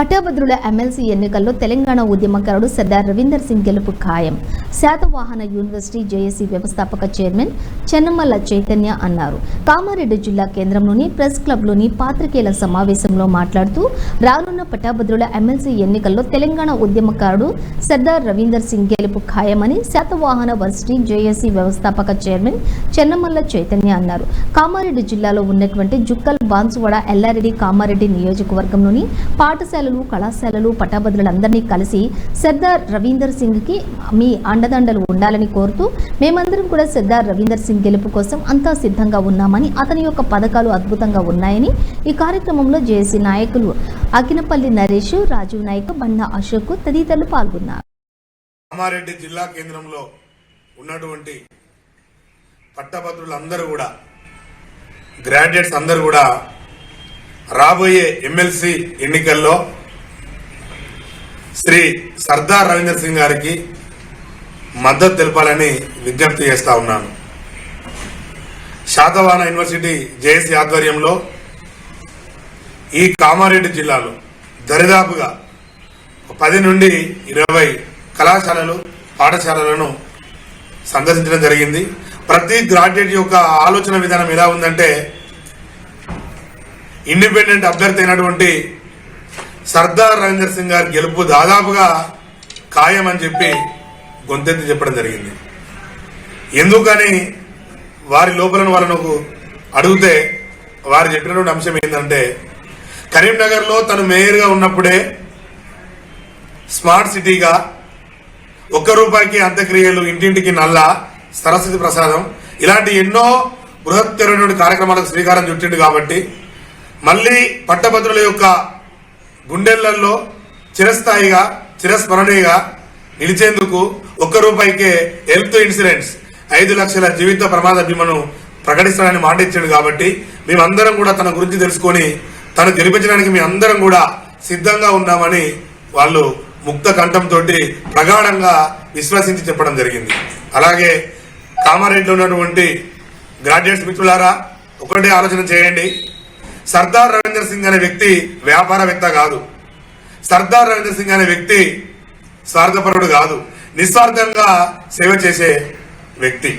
పట్టభద్రుల ఎమ్మెల్సీ ఎన్నికల్లో తెలంగాణ ఉద్యమకారుడు సర్దార్ రవీందర్ సింగ్ గెలుపు ఖాయం. శాతవాహన యూనివర్సిటీ జేఏసీ వ్యవస్థాపక చైర్మన్ చెన్నమల్ల చైతన్య అన్నారు. కామారెడ్డి జిల్లా కేంద్రంలోని ప్రెస్ క్లబ్లోని పాత్రికేయుల సమావేశంలో మాట్లాడుతూ రానున్న పట్టాభద్రుల ఎమ్మెల్సీ ఎన్నికల్లో తెలంగాణ ఉద్యమకారుడు సర్దార్ రవీందర్ సింగ్ గెలుపు ఖాయమని శాతవాహన వర్సిటీ జేఏసీ వ్యవస్థాపక చైర్మన్ చెన్నమల్ల చైతన్య అన్నారు. కామారెడ్డి జిల్లాలో ఉన్నటువంటి జుక్కల్ బాన్సువాడ ఎల్లారెడ్డి కామారెడ్డి నియోజకవర్గంలోని పాఠశాలలు కళాశాలలు పట్టాభద్రులందరినీ కలిసి సర్దార్ రవీందర్ సింగ్కి మీ అండదండలు ఉండాలని కోరుతూ మేమందరం కూడా సర్దార్ రవీందర్ సింగ్ గెలుపు కోసం అంతా సిద్ధంగా ఉన్నామని అతని యొక్క పథకాలు అద్భుతంగా ఉన్నాయని ఈ కార్యక్రమంలో జేఏసీ నాయకులు అకినపల్లి నరేష్ రాజీవ్ నాయక్ బండా అశోక్ తదితరులు పాల్గొన్నారు. కామారెడ్డి జిల్లా కేంద్రంలో ఉన్నటువంటి పట్టభద్రులందరూ కూడా గ్రాడ్యుయేట్స్ అందరూ కూడా రాబోయే ఎమ్మెల్సీ ఎన్నికల్లో శ్రీ సర్దార్ రవీందర్ సింగ్ గారికి మద్దతు తెలపాలని విజ్ఞప్తి చేస్తా ఉన్నాను. శాతవాహన యూనివర్సిటీ జేఎస్సీ ఆధ్వర్యంలో ఈ కామారెడ్డి జిల్లాలో దరిదాపుగా పది నుండి ఇరవై కళాశాలలు పాఠశాలలను సందర్శించడం జరిగింది. ప్రతి గ్రాడ్యుయేట్ యొక్క ఆలోచన విధానం ఎలా ఉందంటే ఇండిపెండెంట్ అభ్యర్థి అయినటువంటి సర్దార్ రవీందర్ సింగ్ గారి గెలుపు దాదాపుగా ఖాయమని చెప్పి గొంతెత్తి చెప్పడం జరిగింది. ఎందుకని వారి లోపల వాళ్ళను అడిగితే వారు చెప్పినటువంటి అంశం ఏంటంటే కరీంనగర్లో తను మేయర్గా ఉన్నప్పుడే స్మార్ట్ సిటీగా ఒక్క రూపాయికి అంత్యక్రియలు ఇంటింటికి నల్ల సరస్వతి ప్రసాదం ఇలాంటి ఎన్నో బృహత్తరమైనటువంటి కార్యక్రమాలకు శ్రీకారం చుట్టిండు కాబట్టి మళ్ళీ పట్టభద్రుల యొక్క గుండెళ్ళలో చిరస్థాయిగా చిరస్మరణీయగా నిలిచేందుకు ఒక్క రూపాయికే హెల్త్ ఇన్సూరెన్స్ ఐదు లక్షల జీవిత ప్రమాద బీమాను ప్రకటిస్తానని మాట ఇచ్చాడు కాబట్టి మేమందరం కూడా తన గురించి తెలుసుకొని తను గెలిపించడానికి మీ అందరం కూడా సిద్ధంగా ఉన్నామని వాళ్ళు ముక్త కంఠంతో ప్రగాఢంగా విశ్వసించి చెప్పడం జరిగింది. అలాగే కామారెడ్డిలో ఉన్నటువంటి గ్రాడ్యుయేట్స్ మిత్రులారా ఒకటే ఆలోచన చేయండి. సర్దార్ రవీంద్ర సింగ్ అనే వ్యక్తి వ్యాపారవేత్త కాదు. సర్దార్ రవీంద్ర సింగ్ అనే వ్యక్తి స్వార్థపరుడు కాదు. నిస్వార్థంగా సేవ చేసే వ్యక్తి.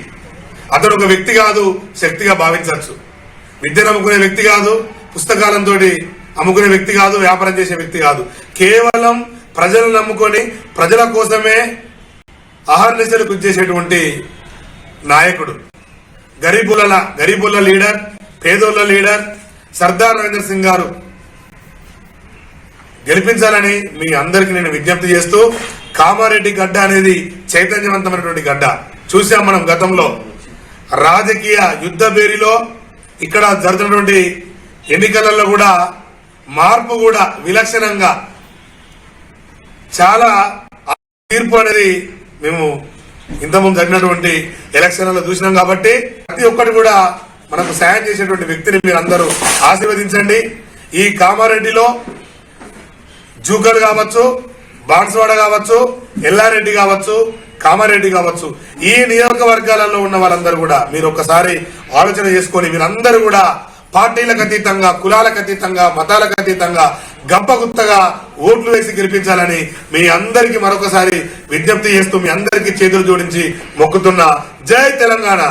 అతడు ఒక వ్యక్తి కాదు శక్తిగా భావించవచ్చు. విద్యను అమ్ముకునే వ్యక్తి కాదు పుస్తకాలంతో అమ్ముకునే వ్యక్తి కాదు వ్యాపారం చేసే వ్యక్తి కాదు. కేవలం ప్రజలను నమ్ముకొని ప్రజల కోసమే అహర్నిశలు కృషి చేసేటువంటి నాయకుడు. గరీబుల గరీబుల లీడర్ పేదోళ్ళ లీడర్ సర్దార్ నరేంద్ర సింగ్ గారు. గెలిపించాలని మీ అందరికి నేను విజ్ఞప్తి చేస్తూ కామారెడ్డి గడ్డ అనేది చైతన్యవంతమైనటువంటి గడ్డ. చూసాం మనం గతంలో. రాజకీయ యుద్ధ బేరిలో ఇక్కడ జరుగుతున్నటువంటి ఎన్నికలలో కూడా మార్పు కూడా విలక్షణంగా చాలా తీర్పు అనేది మేము ఇంతకుముందు జరిగినటువంటి ఎలక్షన్లలో చూసినాం కాబట్టి ప్రతి ఒక్కటి కూడా మనకు సాయం చేసేటువంటి వ్యక్తిని మీరు అందరూ ఆశీర్వదించండి. ఈ కామారెడ్డిలో జూకర్ కావచ్చు బాన్స్వాడ కావచ్చు ఎల్లారెడ్డి కావచ్చు కామారెడ్డి కావచ్చు ఈ నియోజకవర్గాలలో ఉన్న వాళ్ళందరూ కూడా మీరు ఒక్కసారి ఆలోచన చేసుకొని మీరందరూ కూడా పార్టీలకు అతీతంగా కులాలకు అతీతంగా మతాలకు అతీతంగా గంపగుత్తగా ఓట్లు వేసి గెలిపించాలని మీ అందరికీ మరొకసారి విజ్ఞప్తి చేస్తూ మీ అందరికీ చేతులు జోడించి మొక్కుతున్నా. జై తెలంగాణ.